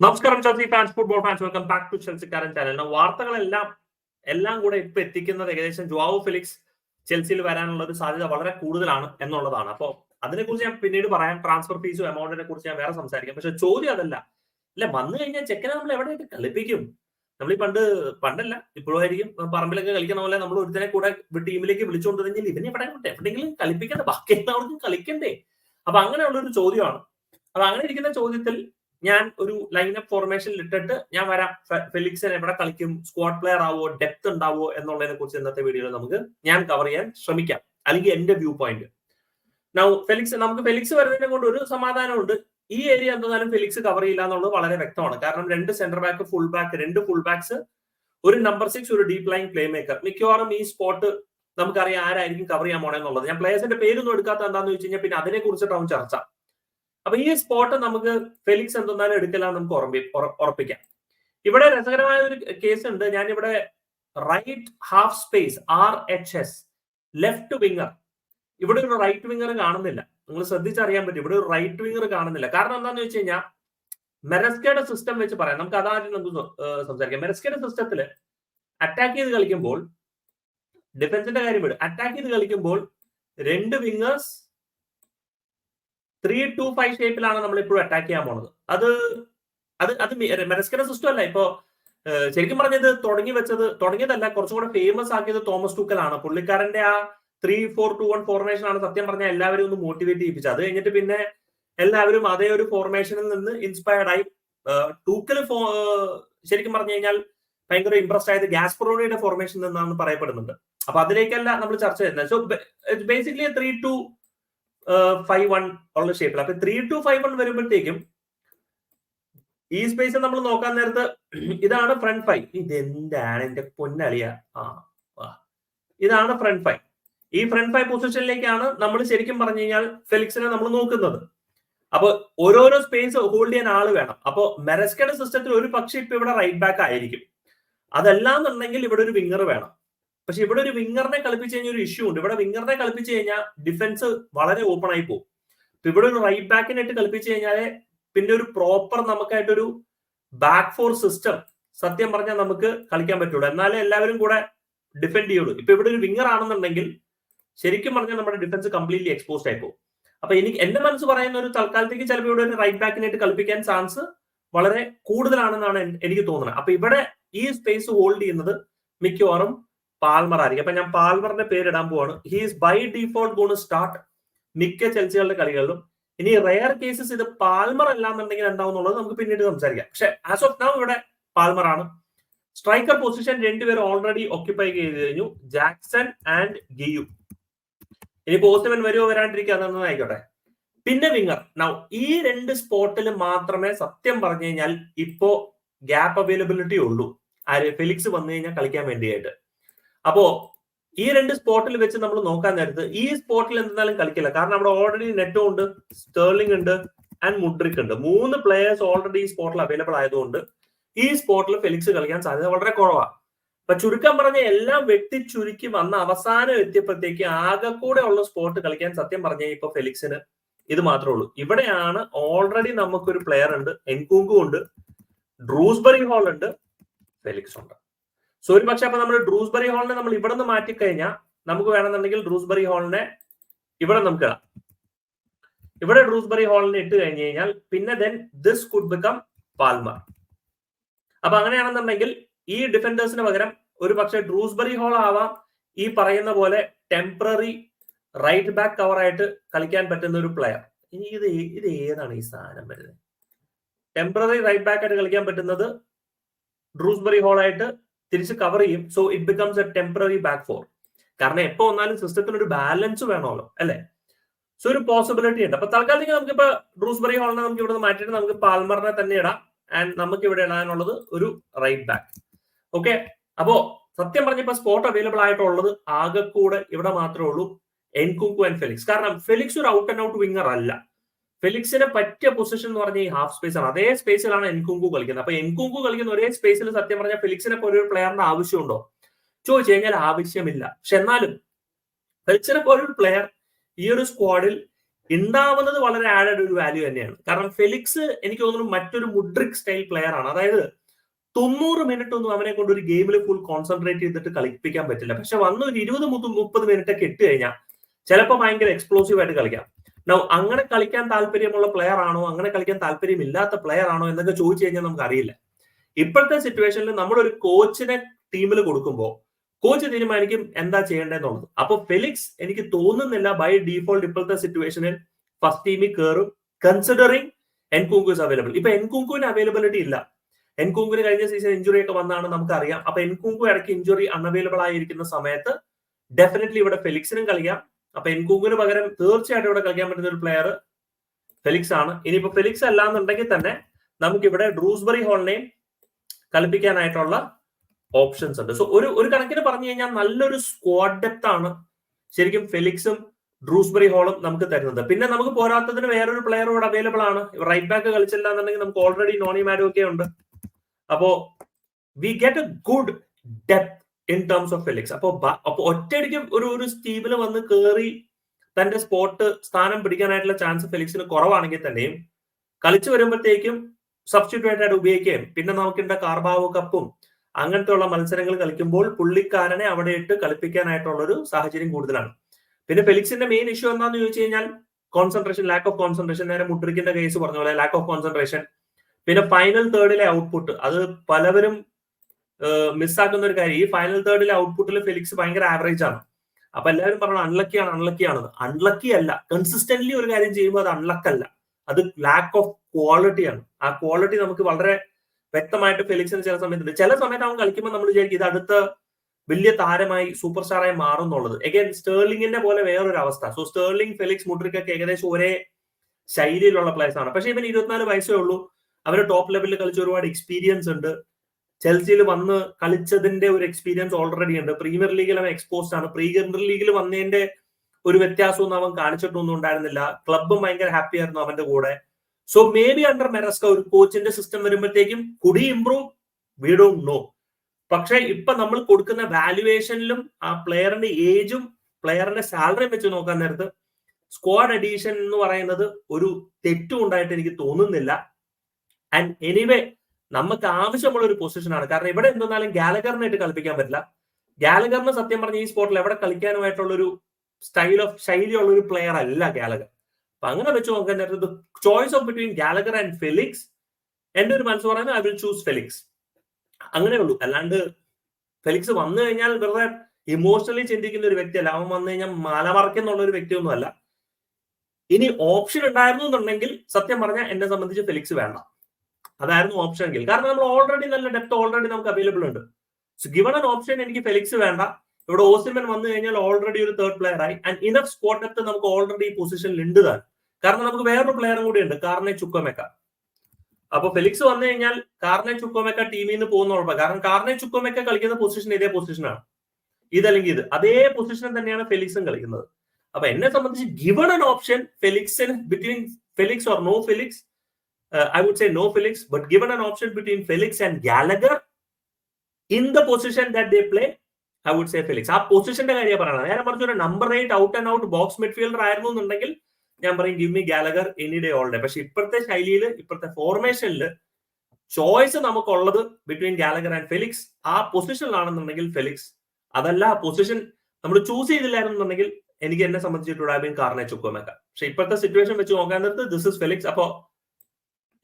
നമസ്കാരം Chelsea fans football fans welcome back to ചെൽസിക്കാരൻ channel വാർത്തകളെല്ലാം എല്ലാം കൂടെ ഇപ്പൊ എത്തിക്കുന്നത് ഏകദേശം ജുവാവോ ഫിലിക്സ് ചെൽസിയിൽ വരാനുള്ള ഒരു സാധ്യത വളരെ കൂടുതലാണ് എന്നുള്ളതാണ്. അപ്പോ അതിനെ കുറിച്ച് ഞാൻ പിന്നീട് പറയാം. ട്രാൻസ്ഫർ ഫീസും എമൗണ്ടിനെ കുറിച്ച് ഞാൻ വേറെ സംസാരിക്കാം. പക്ഷെ ചോദ്യം അതല്ല. അല്ലെ വന്നു കഴിഞ്ഞാൽ ചെക്കനെ നമ്മൾ എവിടെയായിട്ട് കളിപ്പിക്കും? നമ്മൾ ഈ പണ്ട് പണ്ടല്ല ഇപ്പോഴായിരിക്കും പറമ്പിലൊക്കെ കളിക്കണ പോലെ നമ്മൾ ഒരുത്തനെ കൂടെ ടീമിലേക്ക് വിളിച്ചുകൊണ്ട് കഴിഞ്ഞാൽ ഇവിടെ എവിടെ എവിടെയെങ്കിലും കളിപ്പിക്കേണ്ട? ബാക്കി എല്ലാവർക്കും കളിക്കണ്ടേ? അപ്പൊ അങ്ങനെയുള്ള ഒരു ചോദ്യമാണ്. അപ്പൊ അങ്ങനെ ഇരിക്കുന്ന ചോദ്യത്തിൽ ഞാൻ ഒരു ലൈനപ്പ് ഫോർമേഷനിൽ ഇട്ടിട്ട് ഞാൻ വരാം. ഫെലിക്സൻ എവിടെ കളിക്കും. സ്ക്വാഡ് പ്ലെയർ ആവോ ഡെപ്ത് ഉണ്ടാവോ എന്നുള്ളതിനെ കുറിച്ച് ഇന്നത്തെ വീഡിയോയിൽ നമുക്ക് ഞാൻ കവർ ചെയ്യാൻ ശ്രമിക്കാം. അല്ലെങ്കിൽ എന്റെ വ്യൂ പോയിന്റ് നൗ ഫെലിക്സ് നമുക്ക് ഫെലിക്സ് വരുന്നതിനെ കൊണ്ട് ഒരു സമാധാനമുണ്ട്. ഈ ഏരിയ എന്തായാലും ഫെലിക്സ് കവർ ചെയ്യില്ല എന്നുള്ളത് വളരെ വ്യക്തമാണ്. കാരണം രണ്ട് സെന്റർ ബാക്ക് ഫുൾ ബാക്ക് രണ്ട് ഫുൾ ബാക്സ് ഒരു നമ്പർ സിക്സ് ഒരു ഡീപ് ലൈൻ പ്ലേ മേക്കർ മിക്കവാറും ഈ സ്പോട്ട് നമുക്കറിയാം ആരായിരിക്കും കവർ ചെയ്യാൻ പോണെന്നുള്ളത്. ഞാൻ പ്ലേയേഴ്സിന്റെ പേരൊന്നും എടുക്കാത്ത എന്താണെന്ന് വെച്ച് കഴിഞ്ഞാൽ പിന്നെ അതിനെ കുറിച്ചിട്ടാവും ചർച്ച. അപ്പൊ ഈ സ്പോട്ട് നമുക്ക് ഫെലിക്സ് എന്തൊന്നാലും എടുക്കില്ല നമുക്ക് ഉറപ്പി ഉറപ്പിക്കാം. ഇവിടെ രസകരമായ ഒരു കേസ് ഉണ്ട്. ഞാൻ ഇവിടെ right half space R H S left winger ഇവിടെ ഒരു റൈറ്റ് വിങ്ങർ കാണുന്നില്ല. നിങ്ങൾ ശ്രദ്ധിച്ചറിയാൻ പറ്റും. ഇവിടെ ഒരു റൈറ്റ് വിങ്ങർ കാണുന്നില്ല. കാരണം എന്താണെന്ന് വെച്ച് കഴിഞ്ഞാൽ മെറസ്കയുടെ സിസ്റ്റം വെച്ച് പറയാം. നമുക്ക് അതാദ്യം നമുക്ക് സംസാരിക്കാം. മെറസ്കയുടെ സിസ്റ്റത്തിൽ അറ്റാക്ക് ചെയ്ത് കളിക്കുമ്പോൾ ഡിഫൻസിന്റെ കാര്യം വിടും. അറ്റാക്ക് ചെയ്ത് കളിക്കുമ്പോൾ രണ്ട് വിങ്ങേഴ്സ് ത്രീ ടു ഫൈവ് ഷേപ്പിലാണ് നമ്മൾ ഇപ്പോഴും അറ്റാക്ക് ചെയ്യാൻ പോണത്. അത് അത് അത് മെനസ്കര സിസ്റ്റം അല്ല ഇപ്പോ ശരിക്കും പറഞ്ഞത് തുടങ്ങി വെച്ചത് തുടങ്ങിയതല്ല കുറച്ചും കൂടെ ഫേമസ് ആക്കിയത് തോമസ് ടൂക്കലാണ്. പുള്ളിക്കാരന്റെ ആ three four two one formation ആണ് സത്യം പറഞ്ഞാൽ എല്ലാവരും ഒന്ന് മോട്ടിവേറ്റ് ചെയ്യിപ്പിച്ചത്. അത് കഴിഞ്ഞിട്ട് പിന്നെ എല്ലാവരും അതേ ഒരു ഫോർമേഷനിൽ നിന്ന് ഇൻസ്പയർഡ് ആയി ടൂക്കൽ ശരിക്കും പറഞ്ഞു കഴിഞ്ഞാൽ ഭയങ്കര ഇംപ്രസ്ഡ് ആയത് ഗ്യാസ്പ്രോണിയുടെ ഫോർമേഷൻ നിന്നാണ് പറയപ്പെടുന്നുണ്ട്. അപ്പൊ അതിലേക്കല്ല നമ്മൾ ചർച്ച ചെയ്യുന്നത്. So basically three two five one ഉള്ള ഷേപ്പിൽ അപ്പൊ ത്രീ ടു ഫൈവ് വൺ വരുമ്പോഴത്തേക്കും ഈ സ്പേസ് നമ്മൾ നോക്കാൻ നേരത്ത് ഇതാണ് ഫ്രണ്ട് ഫൈവ് ഇതെന്താണ് എന്റെ പൊന്നളിയ? ആ ഇതാണ് ഫ്രണ്ട് ഫൈവ് ഈ ഫ്രണ്ട് ഫൈവ് പൊസിഷനിലേക്കാണ് നമ്മൾ ശരിക്കും പറഞ്ഞു കഴിഞ്ഞാൽ ഫെലിക്സിനെ നമ്മൾ നോക്കുന്നത്. അപ്പൊ ഓരോരോ സ്പേസ് ഹോൾഡ് ചെയ്യാൻ ആൾ വേണം. അപ്പൊ മെറസ്കയുടെ സിസ്റ്റത്തിൽ ഒരു പക്ഷെ ഇപ്പൊ ഇവിടെ റൈറ്റ് ബാക്ക് ആയിരിക്കും. അതല്ലാന്നുണ്ടെങ്കിൽ ഇവിടെ ഒരു വിങ്ങർ വേണം. പക്ഷെ ഇവിടെ ഒരു വിങ്ങറിനെ കളിപ്പിച്ച് കഴിഞ്ഞാൽ ഒരു ഇഷ്യൂ ഉണ്ട്. ഇവിടെ വിങ്ങറിനെ കളിപ്പിച്ച് കഴിഞ്ഞാൽ ഡിഫൻസ് വളരെ ഓപ്പൺ ആയി പോകും. ഇവിടെ ഒരു റൈറ്റ് ബാക്കിനായിട്ട് കളിപ്പിച്ച് കഴിഞ്ഞാൽ പിന്നെ ഒരു പ്രോപ്പർ നമുക്കായിട്ടൊരു ബാക്ക് ഫോർ സിസ്റ്റം സത്യം പറഞ്ഞാൽ നമുക്ക് കളിക്കാൻ പറ്റുള്ളൂ. എന്നാലേ എല്ലാവരും കൂടെ ഡിഫെൻഡ് ചെയ്യുള്ളൂ. ഇപ്പൊ ഇവിടെ ഒരു വിങ്ങർ ആണെന്നുണ്ടെങ്കിൽ ശരിക്കും പറഞ്ഞാൽ നമ്മുടെ ഡിഫൻസ് കംപ്ലീറ്റ്ലി എക്സ്പോസ്ഡ് ആയി പോകും. അപ്പൊ എനിക്ക് എന്റെ മനസ്സ് പറയുന്ന ഒരു തൽക്കാലത്തേക്ക് ചിലപ്പോൾ ഇവിടെ ഒരു റൈറ്റ് ബാക്കിനായിട്ട് കളിപ്പിക്കാൻ ചാൻസ് വളരെ കൂടുതലാണെന്നാണ് എനിക്ക് തോന്നുന്നത്. അപ്പൊ ഇവിടെ ഈ സ്പേസ് ഹോൾഡ് ചെയ്യുന്നത് മിക്കവാറും പാൽമർ ആയിരിക്കും. അപ്പൊ ഞാൻ പാൽമറിന്റെ പേരിടാൻ പോവാണ്. He's by default gonna start മിക്ക ചെൽസികളുടെ കളികളിലും. ഇനി റെയർ കേസസ് ഇത് പാൽമർ അല്ലാന്നുണ്ടെങ്കിൽ എന്താവും എന്നുള്ളത് നമുക്ക് പിന്നീട് സംസാരിക്കാം. പക്ഷെ ആസ് ഓഫ് നൗ ഇവിടെ പാൽമർ ആണ്. സ്ട്രൈക്കർ പൊസിഷൻ രണ്ടുപേരും ഓൾറെഡി ഓക്യുപ്പൈ ചെയ്ത് കഴിഞ്ഞു. ജാക്സൺ ആൻഡ് ഗിയു ഇനി പോസ്റ്റ്മെൻ വരുമോ വരാണ്ടിരിക്കുക അതൊന്നും ആയിക്കോട്ടെ. പിന്നെ വിങ്ങർ നൗ ഈ രണ്ട് സ്പോട്ടിൽ മാത്രമേ സത്യം പറഞ്ഞു കഴിഞ്ഞാൽ ഇപ്പോ ഗ്യാപ്പ് അവൈലബിലിറ്റി ഉള്ളൂ. ആര്? ഫെലിക്സ് വന്നു കഴിഞ്ഞാൽ കളിക്കാൻ വേണ്ടിയായിട്ട്. അപ്പോ ഈ രണ്ട് സ്പോട്ടിൽ വെച്ച് നമ്മൾ നോക്കാൻ നേരത്ത് ഈ സ്പോട്ടിൽ എന്തായാലും കളിക്കില്ല. കാരണം അവിടെ ഓൾറെഡി നെറ്റോ ഉണ്ട് സ്റ്റേർലിംഗ് ഉണ്ട് ആൻഡ് മുഡ്രിക് ഉണ്ട്. മൂന്ന് പ്ലേയേഴ്സ് ഓൾറെഡി ഈ സ്പോട്ടിൽ അവൈലബിൾ ആയതുകൊണ്ട് ഈ സ്പോട്ടിൽ ഫെലിക്സ് കളിക്കാൻ സാധ്യത വളരെ കുറവാണ് അപ്പൊ ചുരുക്കം പറഞ്ഞ എല്ലാം വെട്ടി ചുരുക്കി വന്ന അവസാനം എത്തിയപ്പോഴത്തേക്ക് ആകെ കൂടെ ഉള്ള സ്പോട്ട് കളിക്കാൻ സത്യം പറഞ്ഞ ഇപ്പൊ ഫെലിക്സിന് ഇത് മാത്രമേ ഉള്ളൂ. ഇവിടെയാണ് ഓൾറെഡി നമുക്കൊരു പ്ലെയർ ഉണ്ട് എൻകൂങ്കു ഉണ്ട് ഡ്രൂസ്ബറി ഹോൾ ഉണ്ട് ഫെലിക്സ് ഉണ്ട്. സോ ഒരു പക്ഷെ അപ്പൊ നമ്മൾ ഡ്രൂസ്ബറി ഹാളിനെ നമ്മൾ ഇവിടെ നിന്ന് മാറ്റിക്കഴിഞ്ഞാൽ നമുക്ക് വേണമെന്നുണ്ടെങ്കിൽ ഡ്രൂസ്ബറി ഹാളിനെ ഇവിടെ നമുക്ക് ഇടാം. ഇവിടെ ഡ്രൂസ്ബറി ഹാളിനെ ഇട്ട് കഴിഞ്ഞു കഴിഞ്ഞാൽ പിന്നെ then this could become Palmer അപ്പൊ അങ്ങനെയാണെന്നുണ്ടെങ്കിൽ ഈ ഡിഫൻഡേഴ്സിന് പകരം ഒരു പക്ഷെ ഡ്രൂസ്ബറി ഹോൾ ആവാം. ഈ പറയുന്ന പോലെ ടെമ്പററി റൈറ്റ് ബാക്ക് കവർ ആയിട്ട് കളിക്കാൻ പറ്റുന്ന ഒരു പ്ലെയർ ഇനി ഇത് ഇത് ഏതാണ് ഈ സാധനം വരുന്നത്? ടെമ്പററി റൈറ്റ് ബാക്ക് ആയിട്ട് കളിക്കാൻ പറ്റുന്നത് ഡ്രൂസ്ബറി ഹോൾ ആയിട്ട് തിരിച്ച് കവർ ചെയ്യും. So it becomes a temporary back four കാരണം എപ്പോ വന്നാലും സിസ്റ്റത്തിന് ഒരു ബാലൻസ് വേണമല്ലോ അല്ലെ? സോ ഒരു പോസിബിലിറ്റി ഉണ്ട്. അപ്പൊ തൽക്കാലത്തേക്ക് നമുക്കിപ്പോ ഡ്രൂസ്ബറി ഹോളിനെ നമുക്ക് ഇവിടെ മാറ്റിയിട്ട് നമുക്ക് പാൽമറിനെ തന്നെ ഇടാം. ആൻഡ് നമുക്ക് ഇവിടെ ഇടാനുള്ളത് ഒരു റൈറ്റ് ബാക്ക് ഓക്കെ അപ്പോ സത്യം പറഞ്ഞപ്പോ സ്പോട്ട് അവൈലബിൾ ആയിട്ടുള്ളത് ആകെ കൂടെ ഇവിടെ മാത്രമേ ഉള്ളൂ. എൻകുങ്കു ആൻഡ് ഫെലിക്സ് കാരണം ഫെലിക്സ് ഒരു ഔട്ട് ആൻഡ് ഔട്ട് വിങ്ങർ അല്ല. ഫെലിക്സിനെ പറ്റിയ പൊസിഷൻ എന്ന് പറഞ്ഞാൽ ഈ ഹാഫ് സ്പേസ് ആണ്. അതേ സ്പേസിലാണ് എൻകുങ്കു കളിക്കുന്നത്. അപ്പൊ എൻകുങ്കു കളിക്കുന്ന ഒരേ സ്പേസിൽ സത്യം പറഞ്ഞാൽ ഫെലിക്സിനെ പോലെ ഒരു പ്ലെയറിന്റെ ആവശ്യമുണ്ടോ? ചോദിച്ചു കഴിഞ്ഞാൽ ആവശ്യമില്ല. പക്ഷെ എന്നാലും ഫെലിക്സിനെ പോലെ ഒരു പ്ലെയർ ഈ ഒരു സ്ക്വാഡിൽ ഉണ്ടാവുന്നത് വളരെ ആഡഡ് ഒരു വാല്യൂ തന്നെയാണ്. കാരണം ഫെലിക്സ് എനിക്ക് തോന്നുന്നു മറ്റൊരു മുഡ്രിക് സ്റ്റൈൽ പ്ലെയർ ആണ്. അതായത് തൊണ്ണൂറ് മിനിറ്റ് ഒന്നും അവനെ കൊണ്ട് ഒരു ഗെയിമിൽ ഫുൾ കോൺസെൻട്രേറ്റ് ചെയ്തിട്ട് കളിപ്പിക്കാൻ പറ്റില്ല. പക്ഷെ വന്ന് ഒരു ഇരുപത് മുപ്പത് മിനിറ്റ് ഒക്കെ ഇട്ട് കഴിഞ്ഞാൽ ചിലപ്പോൾ ഭയങ്കര എക്സ്പ്ലോസീവ് ആയിട്ട് കളിക്കാം. നോ അങ്ങനെ കളിക്കാൻ താല്പര്യമുള്ള പ്ലെയർ ആണോ? അങ്ങനെ കളിക്കാൻ താല്പര്യം ഇല്ലാത്ത പ്ലെയർ ആണോ എന്നൊക്കെ ചോദിച്ചു കഴിഞ്ഞാൽ നമുക്ക് അറിയില്ല ഇപ്പോഴത്തെ സിറ്റുവേഷനിൽ നമ്മൾ ഒരു കോച്ചിനെ ടീമിൽ കൊടുക്കുമ്പോൾ കോച്ച് തീരുമാനിക്കും എന്താ ചെയ്യേണ്ടതെന്നുള്ളത്. അപ്പൊ ഫെലിക്സ് എനിക്ക് തോന്നുന്നില്ല ബൈ ഡീഫോൾട്ട് ഇപ്പോഴത്തെ സിറ്റുവേഷനിൽ ഫസ്റ്റ് ടീമിൽ കയറും കൺസിഡറിങ് എൻകുങ്കു ഇസ് അവൈലബിൾ ഇപ്പൊ എൻകുങ്കുവിന് അവൈലബിലിറ്റി ഇല്ല. എൻകുങ്കുവിന് കഴിഞ്ഞ സീസൺ ഇഞ്ചുറി ഒക്കെ വന്നാണ് നമുക്കറിയാം. അപ്പൊ എൻകുങ്കു ഇടയ്ക്ക് ഇഞ്ചുറി അൺഅവൈലബിൾ ആയിരിക്കുന്ന സമയത്ത് ഡെഫിനറ്റ്ലി ഇവിടെ ഫെലിക്സിനും കളിക്കാം. അപ്പൊ എൻകൂങ്ങിന് പകരം തീർച്ചയായിട്ടും ഇവിടെ കളിക്കാൻ പറ്റുന്ന ഒരു പ്ലെയർ ഫെലിക്സ് ആണ്. ഇനിയിപ്പോ ഫെലിക്സ് അല്ല എന്നുണ്ടെങ്കിൽ തന്നെ നമുക്കിവിടെ ഡ്രൂസ്ബറി ഹോളിനെയും കളിപ്പിക്കാനായിട്ടുള്ള ഓപ്ഷൻസ് ഉണ്ട്. സോ ഒരു ഒരു കണക്കിന് പറഞ്ഞു കഴിഞ്ഞാൽ നല്ലൊരു സ്ക്വാഡ് ഡെപ്ത് ആണ് ശരിക്കും ഫെലിക്സും ഡ്രൂസ്ബറി ഹോളും നമുക്ക് തരുന്നത്. പിന്നെ നമുക്ക് പോരാത്തതിന് വേറൊരു പ്ലെയർ ഇവിടെ അവൈലബിൾ ആണ്. റൈറ്റ് ബാക്ക് കളിച്ചില്ല എന്നുണ്ടെങ്കിൽ നമുക്ക് ഓൾറെഡി നോണി മാഡോ ഒക്കെ ഉണ്ട്. അപ്പോ we get a good depth in terms of Felix അപ്പൊ അപ്പൊ ഒറ്റയടിക്ക് ഒരു ഒരു ടീമിൽ വന്ന് കയറി തന്റെ സ്പോട്ട് സ്ഥാനം പിടിക്കാനായിട്ടുള്ള ചാൻസ് ഫെലിക്സിന് കുറവാണെങ്കിൽ തന്നെയും കളിച്ചു വരുമ്പോഴത്തേക്കും സബ്സ്റ്റിറ്റ്യൂട്ട് ആയിട്ട് ഉപയോഗിക്കുകയും. പിന്നെ നമുക്കുണ്ട കാർബാവോ കപ്പും അങ്ങനത്തെ ഉള്ള മത്സരങ്ങൾ കളിക്കുമ്പോൾ പുള്ളിക്കാരനെ അവിടെ ഇട്ട് കളിപ്പിക്കാനായിട്ടുള്ള ഒരു സാഹചര്യം കൂടുതലാണ്. പിന്നെ ഫെലിക്സിന്റെ മെയിൻ ഇഷ്യൂ എന്താന്ന് ചോദിച്ചു കഴിഞ്ഞാൽ കോൺസെൻട്രേഷൻ ലാക്ക് ഓഫ് കോൺസെൻട്രേഷൻ നേരെ മുട്രിക്കിന്റെ കേസ് പറഞ്ഞ പോലെ ലാക്ക് ഓഫ് കോൺസെൻട്രേഷൻ പിന്നെ ഫൈനൽ തേർഡിലെ ഔട്ട്പുട്ട് അത് പലവരും മിസ്സാക്കുന്ന ഒരു കാര്യം. ഈ ഫൈനൽ തേർഡിലെ ഔട്ട്പുട്ടിൽ ഫെലിക്സ് ഭയങ്കര ആവറേജ് ആണ്. അപ്പൊ എല്ലാവരും പറഞ്ഞു അൺലക്കിയാണ് അൺലക്കി ആണ് അൺലക്കി അല്ല. കൺസിസ്റ്റന്റ്ലി ഒരു കാര്യം ചെയ്യുമ്പോൾ അത് അൺലക്ക് അല്ല. അത് ലാക്ക് ഓഫ് ക്വാളിറ്റി ആണ്. ആ ക്വാളിറ്റി നമുക്ക് വളരെ വ്യക്തമായിട്ട് ഫെലിക്സിന് ചില സമയത്തുണ്ട്. ചില സമയത്ത് അവൻ കളിക്കുമ്പോൾ നമ്മൾ വിചാരിക്കും ഇത് അടുത്ത വലിയ താരമായി സൂപ്പർ സ്റ്റാറായി മാറും എന്നുള്ളത് എഗൈൻ സ്റ്റേർലിംഗിന്റെ പോലെ വേറൊരു അവസ്ഥ. സോ സ്റ്റേർലിംഗ് ഫെലിക്സ് മുട്രിക്കൊക്കെ ഏകദേശം ഒരേ ശൈലിയിലുള്ള പ്ലേയേഴ്സ് ആണ്. പക്ഷെ ഇവൻ ഇരുപത്തിനാല് വയസ്സേ ഉള്ളൂ. അവർ ടോപ്പ് ലെവലിൽ കളിച്ച് ഒരുപാട് എക്സ്പീരിയൻസ് ഉണ്ട്. ചെൽസിയിൽ വന്ന് കളിച്ചതിന്റെ ഒരു എക്സ്പീരിയൻസ് ഓൾറെഡി ഉണ്ട്. പ്രീമിയർ ലീഗിൽ അവൻ എക്സ്പോസ്ഡ് ആണ്. പ്രീമിയർ ലീഗിൽ വന്നതിന്റെ ഒരു വ്യത്യാസമൊന്നും അവൻ കാണിച്ചിട്ടൊന്നും ഉണ്ടായിരുന്നില്ല. ക്ലബും ഭയങ്കര ഹാപ്പി ആയിരുന്നു അവന്റെ കൂടെ. So may be under Maresca ഒരു കോച്ചിന്റെ സിസ്റ്റം വരുമ്പോഴത്തേക്കും കുടി ഇംപ്രൂവ് വി ഡോണ്ട് നോ പക്ഷെ ഇപ്പൊ നമ്മൾ കൊടുക്കുന്ന വാല്യുവേഷനിലും ആ പ്ലെയറിന്റെ ഏജും പ്ലെയറിന്റെ സാലറിയും വെച്ച് നോക്കാൻ നേരത്ത് സ്ക്വാഡ് അഡീഷൻ എന്ന് പറയുന്നത് ഒരു തെറ്റും ഉണ്ടായിട്ട് എനിക്ക് തോന്നുന്നില്ല. ആൻഡ് എനിവേ നമുക്ക് ആവശ്യമുള്ള ഒരു പൊസിഷനാണ് കാരണം ഇവിടെ എന്തെന്നാലും ഗാലഗറിനായിട്ട് കളിപ്പിക്കാൻ പറ്റില്ല. ഗാലഗറിന് സത്യം പറഞ്ഞ ഈ സ്പോർട്ടിൽ എവിടെ കളിക്കാനുമായിട്ടുള്ള ഒരു സ്റ്റൈൽ ഓഫ് ശൈലിയുള്ള ഒരു പ്ലെയർ അല്ല ഗാലഗർ. അപ്പൊ അങ്ങനെ വെച്ച് നോക്കാൻ നേരത്തെ choice of between Gallagher and Felix. എന്റെ ഒരു മനസ്സ് പറയുന്നത് ഐ വിൽ ചൂസ് ഫെലിക്സ്. അങ്ങനെ ഉള്ളൂ. അല്ലാണ്ട് ഫെലിക്സ് വന്നു കഴിഞ്ഞാൽ വെറുതെ ഇമോഷണലി ചിന്തിക്കുന്ന ഒരു വ്യക്തിയല്ല. അവൻ വന്നു കഴിഞ്ഞാൽ മലമറക്കുന്നുള്ള ഒരു വ്യക്തിയൊന്നുമല്ല. ഇനി ഓപ്ഷൻ ഉണ്ടായിരുന്നു എന്നുണ്ടെങ്കിൽ സത്യം പറഞ്ഞാൽ എന്നെ സംബന്ധിച്ച് ഫെലിക്സ് വേണ്ട. അതായിരുന്നു ഓപ്ഷൻ എങ്കിൽ. കാരണം നമ്മൾ ഓൾറെഡി നല്ല ഡെപ്ത് ഓൾറെഡി നമുക്ക് അവൈലബിൾ ഉണ്ട്. സോ ഗിവൺ ആൻ ഓപ്ഷൻ എനിക്ക് ഫെലിക്സ് വേണ്ട. ഇവിടെ ഓസിമൻ വന്നു കഴിഞ്ഞാൽ ഓൾറെഡി ഒരു തേർഡ് പ്ലെയർ ആയി. ആൻഡ് ഇനഫ് സ്പോട്ട് ഡെപ്ത് നമുക്ക് ഓൾറെഡി ഈ പൊസിഷനിൽ ഉണ്ട് താൻ. കാരണം നമുക്ക് വേറൊരു പ്ലെയറും കൂടി ഉണ്ട് കാർണെ ചുക്കോമെക്ക അപ്പൊ ഫെലിക്സ് വന്നു കഴിഞ്ഞാൽ കാർണെ ചുക്കോമെക്ക ടീമിൽ നിന്ന് പോകുന്ന ഉറപ്പാണ് കാരണം കാർണെ ചുക്കോമെക്ക കളിക്കുന്ന പൊസിഷൻ ഇതേ പൊസിഷനാണ് ഇതല്ലെങ്കിൽ ഇത്. അതേ പൊസിഷൻ തന്നെയാണ് ഫെലിക്സും കളിക്കുന്നത്. അപ്പൊ എന്നെ സംബന്ധിച്ച് given an option ഫെലിക്സിന് between Felix or no Felix I would say no Felix, but given an option between Felix and Gallagher in the position that they play, I would say Felix ആ പൊസിഷന്റെ കാര്യം പറയണം. നേരെ മറിച്ച് ഒരു number eight out and out box midfielder ആയിരുന്നു എന്നുണ്ടെങ്കിൽ ഞാൻ പറയും give me Gallagher any day all day പക്ഷെ ഇപ്പോഴത്തെ ശൈലിയിൽ ഇപ്പോഴത്തെ ഫോർമേഷനിൽ ചോയ്സ് നമുക്കുള്ളത് ബിറ്റ്വീൻ ഗാലഗർ ആൻഡ് ഫെലിക്സ് ആ പൊസിഷനിലാണെന്നുണ്ടെങ്കിൽ ഫെലിക്സ് അതല്ല ആ പൊസിഷൻ നമ്മൾ ചൂസ് ചെയ്തില്ലായിരുന്നുണ്ടെങ്കിൽ എനിക്ക് എന്നെ സംബന്ധിച്ചിട്ടുണ്ടാകും കാർണെ ചുക്കോമൊക്കെ പക്ഷെ ഇപ്പോഴത്തെ സിറ്റുവേഷൻ വെച്ച് നോക്കാൻ നേരത്ത് ദിസ് ഇസ് ഫെലിക്സ് അപ്പോ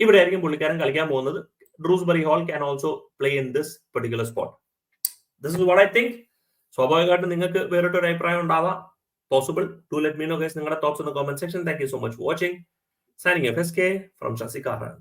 ഇവിടെ ആയിരിക്കും പുള്ളിക്കാരൻ കളിക്കാൻ പോകുന്നത്. Dewsbury Hall can also play in this particular spot this is what I think സ്വാഭാവികമായിട്ടും നിങ്ങൾക്ക് വേറിട്ടൊരു അഭിപ്രായം ഉണ്ടാവാം. Possible to let me know നിങ്ങളുടെ thoughts in the comment section thank you so much watching signing F S K from ശശികാരൻ